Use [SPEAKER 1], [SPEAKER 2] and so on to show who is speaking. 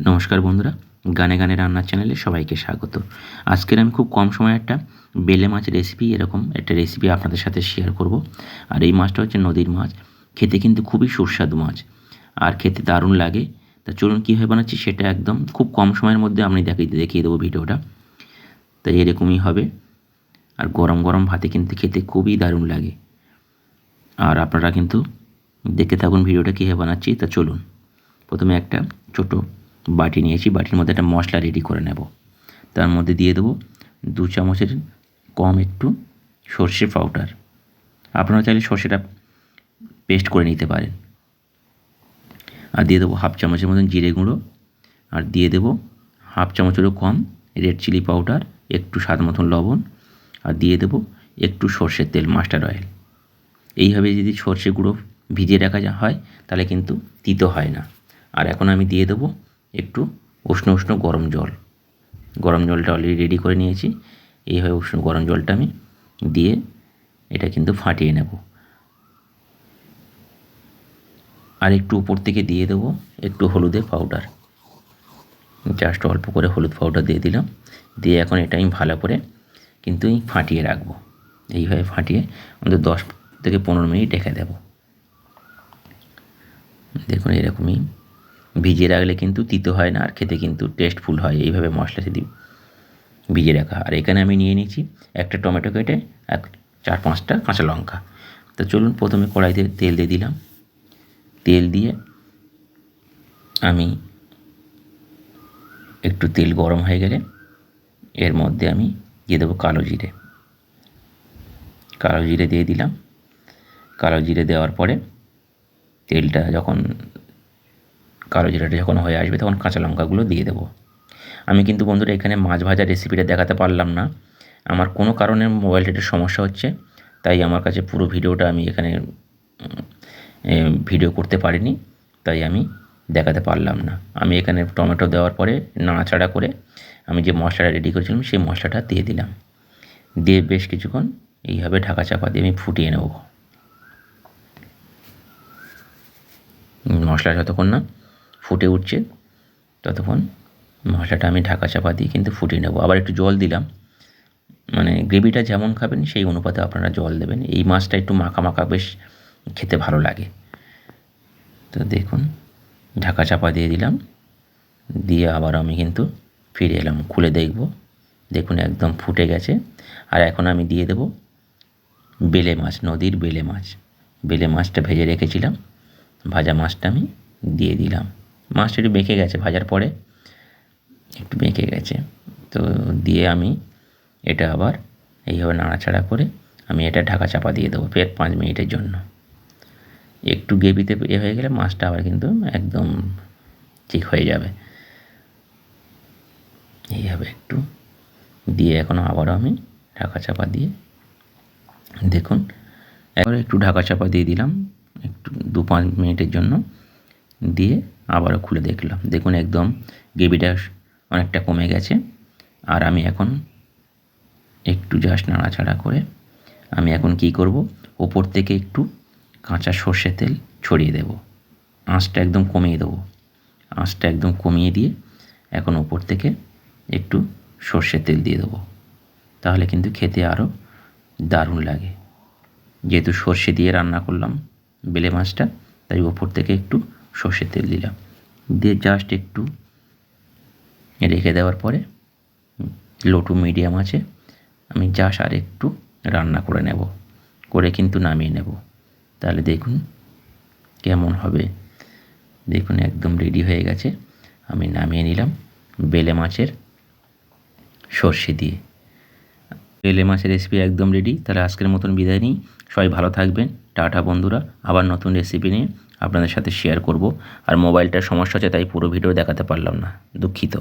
[SPEAKER 1] নমস্কার বন্ধুরা, গানে গানে রান্নার চ্যানেলে সবাইকে স্বাগত। আজকের আমি খুব কম সময়ে একটা বেলে মাছ রেসিপি এরকম একটা রেসিপি আপনাদের সাথে শেয়ার করব। আর এই মাছটা হচ্ছে নদীর মাছ। খেতে কিন্তু খুবই সুস্বাদু মাছ। আর খেতে দারুণ লাগে। তা চলুন কীভাবে বানাচ্ছি সেটা একদম খুব কম সময়ের মধ্যে আমি দেখিয়ে দেখিয়ে দেবো ভিডিওটা। তাই এরকমই হবে। আর গরম গরম ভাতে কিন্তু খেতে খুবই দারুণ লাগে। আর আপনারা কিন্তু দেখতে থাকুন ভিডিওটা কীভাবে বানাচ্ছি। তা চলুন। প্রথমে একটা ছোটো বাটি নিয়েছি, বাটির মধ্যে একটা মশলা রেডি করে নেব। তার মধ্যে দিয়ে দেবো দু চামচের কম একটু সর্ষে পাউডার আপনারা চাইলে সর্ষেটা পেস্ট করে নিতে পারেন। আর দিয়ে দেবো হাফ চামচের মতন জিরে গুঁড়ো। আর দিয়ে দেবো হাফ চামচেরও কম রেড চিলি পাউডার একটু স্বাদ মতন লবণ। আর দিয়ে দেবো একটু সর্ষের তেল মাস্টার অয়েল এইভাবে যদি সর্ষে গুঁড়ো ভিজিয়ে রাখা হয়, তাহলে কিন্তু তিতো হয় না। আর এখন আমি দিয়ে দেবো একটু উষ্ণ উষ্ণ গরম জল। গরম জলটা অলরেডি রেডি করে নিয়েছি। এইভাবে উষ্ণ গরম জলটা আমি দিয়ে এটা কিন্তু ফাটিয়ে নেব। আর একটু উপর থেকে দিয়ে দেবো একটু হলুদের পাউডার জাস্ট অল্প করে হলুদ পাউডার দিয়ে দিলাম। দিয়ে এখন এটা আমি ভালো করে কিন্তু ফাটিয়ে রাখব। এইভাবে ফাটিয়ে আমাদের দশ থেকে পনেরো মিনিট রেখে দেবো। দেখুন এরকমই ভিজিয়ে রাখলে কিন্তু তিতো হয় না, আর খেতে কিন্তু টেস্টফুল হয়, এইভাবে মশলা যদি ভিজিয়ে রাখা আর এখানে আমি নিয়ে নিয়েছি একটা টমেটো কেটে এক চার পাঁচটা কাঁচা লঙ্কা। তো চলুন প্রথমে কড়াইতে তেল দিয়ে দিলাম। তেল দিয়ে আমি একটু তেল গরম হয়ে গেলে এর মধ্যে আমি দিয়ে দেবো কালো জিরে। কালো জিরে দিয়ে দিলাম। কালো জিরে দেওয়ার পরে তেলটা যখন কালো জিরাটা যখন হয়ে আসবে তখন কাঁচা লঙ্কাগুলো দিয়ে দেবো। আমি কিন্তু বন্ধুরা এখানে মাছ ভাজার রেসিপিটা দেখাতে পারলাম না। আমার কোনো কারণে মোবাইলটার সমস্যা হচ্ছে, তাই আমার কাছে পুরো ভিডিওটা আমি এখানে ভিডিও করতে পারিনি, তাই আমি দেখাতে পারলাম না। আমি এখানে টমেটো দেওয়ার পরে নাড়াচাড়া করে আমি যে মশলাটা রেডি করেছিলাম সেই মশলাটা দিয়ে দিলাম। দিয়ে বেশ কিছুক্ষণ এইভাবে ঢাকা চাপা দিয়ে আমি ফুটিয়ে নেব। মশলা যতক্ষণ না ফুটে উঠছে। ততক্ষণ মশলাটা আমি ঢাকা চাপা দিয়ে কিন্তু ফুটিয়ে নেব। আবার একটু জল দিলাম। মানে গ্রেভিটা যেমন খাবেন, সেই অনুপাতে আপনারা জল দেবেন। এই মাছটা একটু মাখা মাখা বেশ খেতে ভালো লাগে। তো দেখুন, ঢাকা চাপা দিয়ে দিলাম। দিয়ে আবার আমি কিন্তু ফিরে এলাম, খুলে দেখব। দেখুন একদম ফুটে গেছে। আর এখন আমি দিয়ে দেব বেলে মাছ, নদীর বেলে মাছ। বেলে মাছটা ভেজে রেখেছিলাম। ভাজা মাছটা আমি দিয়ে দিলাম। মাছটা একটু বেঁকে গেছে, ভাজার পরে একটু বেঁকে গেছে। তো দিয়ে আমি এটা আবার এইভাবে নাড়াচাড়া করে আমি এটা ঢাকা চাপা দিয়ে দেবো ফের পাঁচ মিনিটের জন্য। একটু গ্রেভিতে এ হয়ে গেলে মাছটা আবার কিন্তু একদম ঠিক হয়ে যাবে। এইভাবে একটু দিয়ে এখনও আবারও আমি ঢাকা চাপা দিয়ে দেখুন এবার একটু ঢাকা চাপা দিয়ে দিলাম, একটু দু পাঁচ মিনিটের জন্য দিয়ে আবারও খুলে দেখলাম। দেখুন একদম গ্রেভিটা অনেকটা কমে গেছে। আর আমি এখন একটু জাস্ট নাড়াচাড়া করে আমি এখন কি করব? ওপর থেকে একটু কাঁচা সর্ষে তেল ছড়িয়ে দেব। আঁচটা একদম কমিয়ে দেবো। আঁচটা একদম কমিয়ে দিয়ে এখন ওপর থেকে একটু সর্ষের তেল দিয়ে দেবো। তাহলে কিন্তু খেতে আরও দারুণ লাগে। যেহেতু সর্ষে দিয়ে রান্না করলাম বেলে মাছটা, তাই ওপর থেকে একটু সর্ষের তেল দিলাম। দিয়ে জাস্ট একটু রেখে দেওয়ার পরে লো টু মিডিয়াম আছে, আমি জাস্ট আর একটু রান্না করে নেব। করে কিন্তু নামিয়ে নেব। তাহলে দেখুন কেমন হবে। দেখুন একদম রেডি হয়ে গেছে। আমি নামিয়ে নিলাম বেলে মাছের সর্ষে দিয়ে। বেলে মাছের রেসিপি একদম রেডি তাহলে আজকের মতন বিদায় নিই। সবাই ভালো থাকবেন। টাটা বন্ধুরা। আবার নতুন রেসিপি নিয়ে আপনাদের সাথে শেয়ার করব। আর মোবাইলটার সমস্যা হচ্ছে তাই পুরো ভিডিও দেখাতে পারলাম না। দুঃখিত।